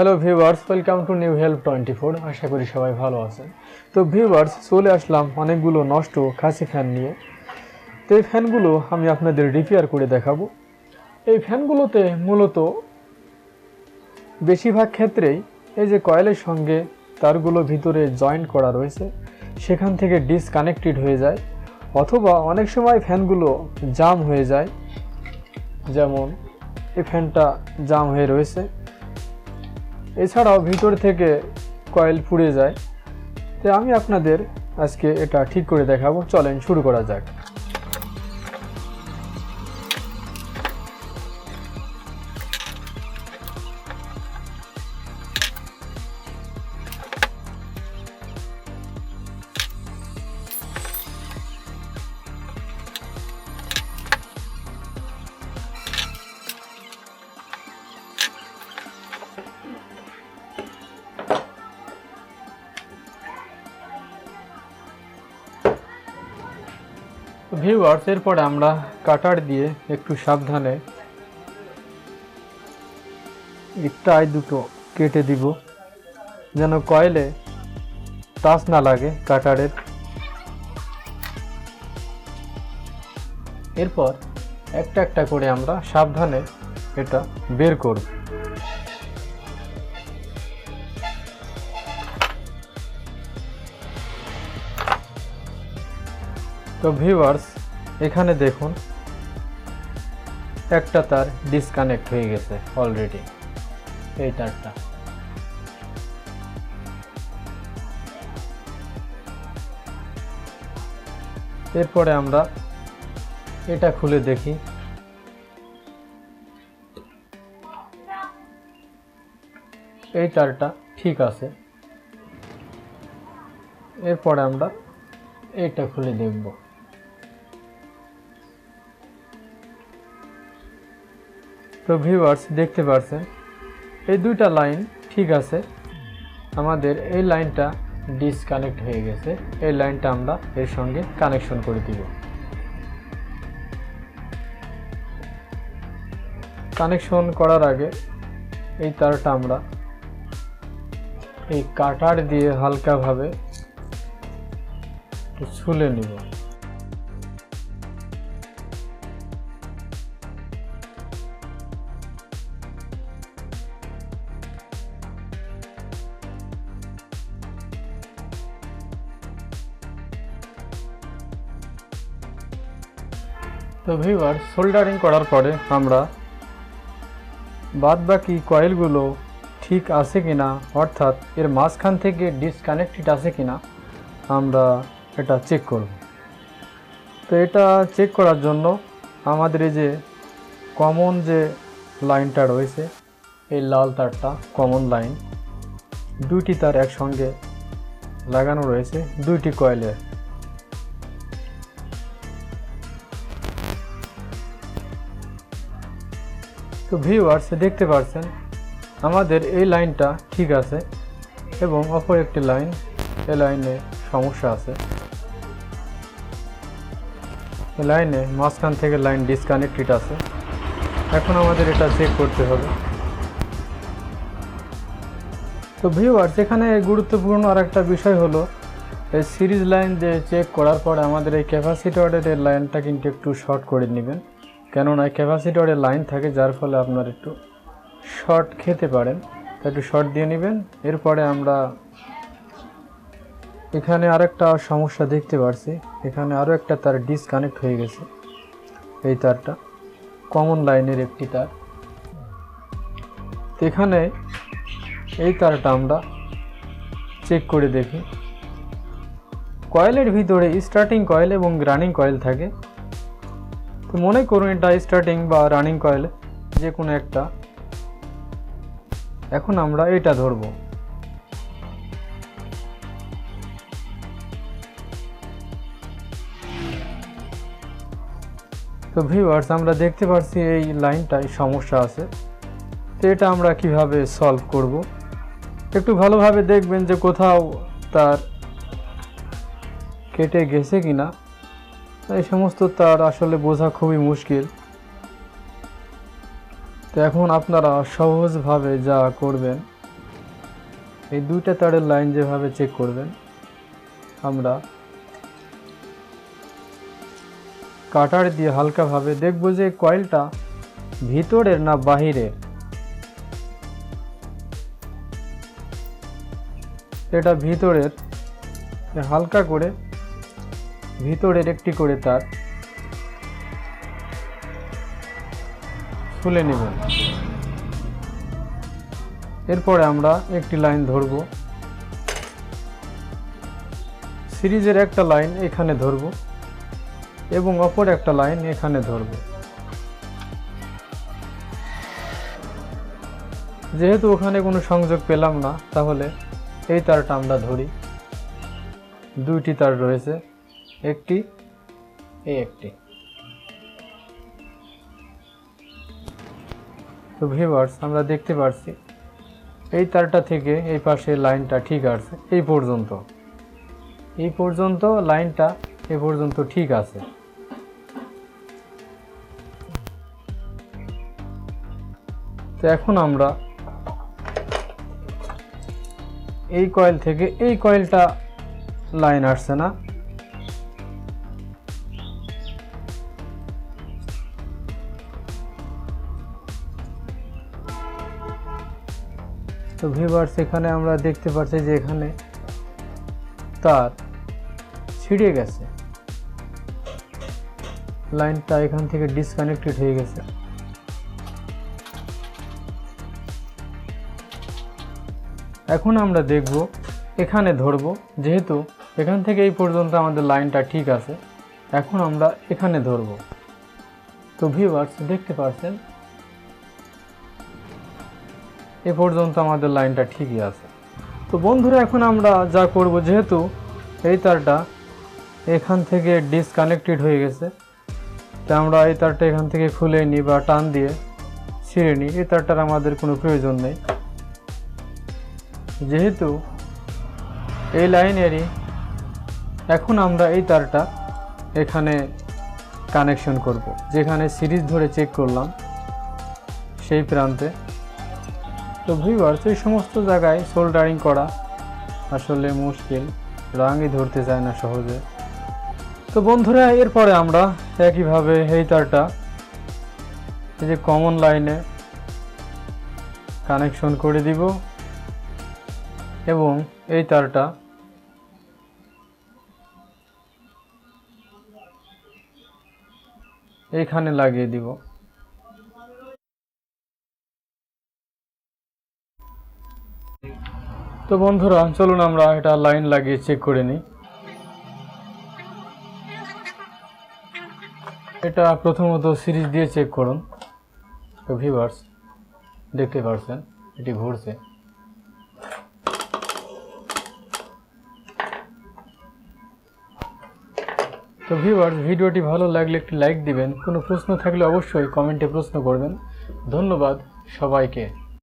Hello viewers welcome to new help twenty four আশা করি সবাই ভালো আছেন। তো ভিউয়ার্স চলে আসলাম অনেকগুলো নষ্ট খাসি ফ্যান নিয়ে। তো এই ফ্যানগুলো আমি আপনাদের রিপেয়ার করে দেখাবো। এই ফ্যানগুলোতে মূলত বেশিরভাগ ক্ষেত্রেই এই যে কয়েলের সঙ্গে তারগুলো ভিতরে জয়েন্ট করা রয়েছে, সেখান থেকে ডিসকানেক্টেড হয়ে যায়, অথবা অনেক সময় ফ্যানগুলো জাম হয়ে যায়। যেমন এই ফ্যানটা জাম হয়ে রয়েছে। এছাড়াও ভিতর থেকে কয়েল ফুড়ে যায়। তো আমি আপনাদের আজকে এটা ঠিক করে দেখাবো। চলেন শুরু করা যাক। ভিউয়ার্স এরপরে আমরা কাটার দিয়ে একটু সাবধানে একটাই দুটো কেটে দিব, যেন কয়েলে টাচ না লাগে কাটারের। এরপর একটা একটা করে আমরা সাবধানে এটা বের করব। তো ভিউয়ার্স এখানে দেখুন, একটা তার ডিসকানেক্ট হয়ে গেছে অলরেডি এই তারটা। এরপরে আমরা এটা খুলে দেখি। এই তারটা ঠিক আছে। এরপরে আমরা এটা খুলে দেখব। তো ভিউয়ার্স দেখতে পারছেন, এই দুইটা লাইন ঠিক আছে। আমাদের এই লাইনটা ডিসকানেক্ট হয়ে গেছে। এই লাইনটা আমরা এর সঙ্গে কানেকশন করে দিব। কানেকশন করার আগে এই তারটা আমরা এই কাটার দিয়ে হালকাভাবে ছুলে নিব। তো ভিউয়ার সোল্ডারিং করার পরে আমরা বাদ বাকি কয়েলগুলো ঠিক আছে কিনা, অর্থাৎ এর মাঝখান থেকে ডিসকানেক্টেড আছে কিনা, আমরা এটা চেক করব। তো এটা চেক করার জন্য আমাদের এই যে কমন যে লাইনটা রয়েছে, এই লাল তারটা কমন লাইন দুইটি তার একসঙ্গে লাগানো রয়েছে, দুইটি কয়েলের। তো ভিউয়ার্স দেখতে পাচ্ছেন আমাদের এই লাইনটা ঠিক আছে এবং অপর একটি লাইন এই লাইনে সমস্যা আছে। লাইনে মাঝখান থেকে লাইন ডিসকানেক্টেড আছে। এখন আমাদের এটা চেক করতে হবে। তো ভিউয়ার্স এখানে গুরুত্বপূর্ণ আর একটা বিষয় হলো, এই সিরিজ লাইন যে চেক করার পরে আমাদের এই ক্যাপাসিটরের লাইনটা কিন্তু একটু শর্ট করে নেবেন। কেননা ক্যাপাসিটরের লাইন থাকে যার ফলে আপনার একটু শর্ট খেতে পারেন। একটু শর্ট দিয়ে নেবেন। এরপরে আমরা এখানে আরেকটা সমস্যা দেখতে পারছি। এখানে আরও একটা তার ডিসকানেক্ট হয়ে গেছে। এই তারটা কমন লাইনের একটি তার। তো এখানে এই তারটা আমরা চেক করে দেখি। কয়েলের ভিতরে স্টার্টিং কয়েল এবং রানিং কয়েল থাকে। তো মনে করুন এটা স্টার্টিং বা রানিং কয়েল যে কোনো একটা। এখন আমরা এটা ধরব। তো ভিউয়ার্স আমরা দেখতে পাচ্ছি এই লাইনটায় সমস্যা আছে। তো এটা আমরা কীভাবে সলভ করব? একটু ভালোভাবে দেখবেন যে কোথাও তার কেটে গেছে কিনা। এই সমস্ত তার আসলে বোঝা খুবই মুশকিল। তো এখন আপনারা সহজভাবে যা করবেন, এই দুইটা তারের লাইন যেভাবে চেক করবেন, আমরা কাটার দিয়ে হালকাভাবে দেখব যে কয়েলটা ভিতরের না বাহিরের। এটা ভিতরের, হালকা করে ভিতরের একটি করে তার তুলে নেবেন এরপরে আমরা একটি লাইন ধরব। সিরিজের একটা লাইন এখানে ধরব এবং অপর একটা লাইন এখানে ধরব। যেহেতু ওখানে কোনো সংযোগ পেলাম না, তাহলে এই তারটা আমরা ধরি। দুইটি তার রয়েছে। একটি, এই একটি। তো ভিউয়ার্স আমরা দেখতে পারছি, এই তারটা থেকে এই পাশে লাইনটা ঠিক আছে, এই পর্যন্ত। এই পর্যন্ত লাইনটা এ পর্যন্ত ঠিক আছে। তো এখন আমরা এই কয়েল থেকে এই কয়েলটা লাইন আসছে না। তো ভিভার্স এখানে আমরা দেখতে পাচ্ছি যে এখানে তার ছিঁড়ে গেছে। লাইনটা এখান থেকে ডিসকানেক্টেড হয়ে গেছে। এখন আমরা দেখব এখানে ধরব, যেহেতু এখান থেকে এই পর্যন্ত আমাদের লাইনটা ঠিক আছে, এখন আমরা এখানে ধরব। তো ভিউয়ার্স দেখতে পাচ্ছেন এ পর্যন্ত আমাদের লাইনটা ঠিকই আছে। তো বন্ধুরা, এখন আমরা যা করব, যেহেতু এই তারটা এখান থেকে ডিসকানেক্টেড হয়ে গেছে, তো আমরা এই তারটা এখান থেকে খুলে নিই বা টান দিয়ে ছিঁড়ে নিই। এই তারটার আমাদের কোনো প্রয়োজন নেই। যেহেতু এই লাইনেরই এখন আমরা এই তারটা এখানে কানেকশন করব, যেখানে সিরিজ ধরে চেক করলাম সেই প্রান্তে। তো ভিউয়ার্স এই সমস্ত জায়গায় সোল্ডারিং করা আসলে মুশকিল। রাঙই ধরতে চায় না সহজে। তো বন্ধুরা, এরপরে আমরা একইভাবে এই তারটা এই যে কমন লাইনে কানেকশন করে দিব এবং এই তারটা এইখানে লাগিয়ে দিব। তো বন্ধুরা, চলুন আমরা এটা লাইন লাগিয়ে চেক করে নিই। এটা প্রথমত সিরিজ দিয়ে চেক করুন। তো ভিভার্স দেখতে পারছেন, এটি ঘুরছে। তো ভিউয়ার্স ভিডিওটি ভালো লাগলে একটি লাইক দিবেন। কোনো প্রশ্ন থাকলে অবশ্যই কমেন্টে প্রশ্ন করবেন। ধন্যবাদ সবাইকে।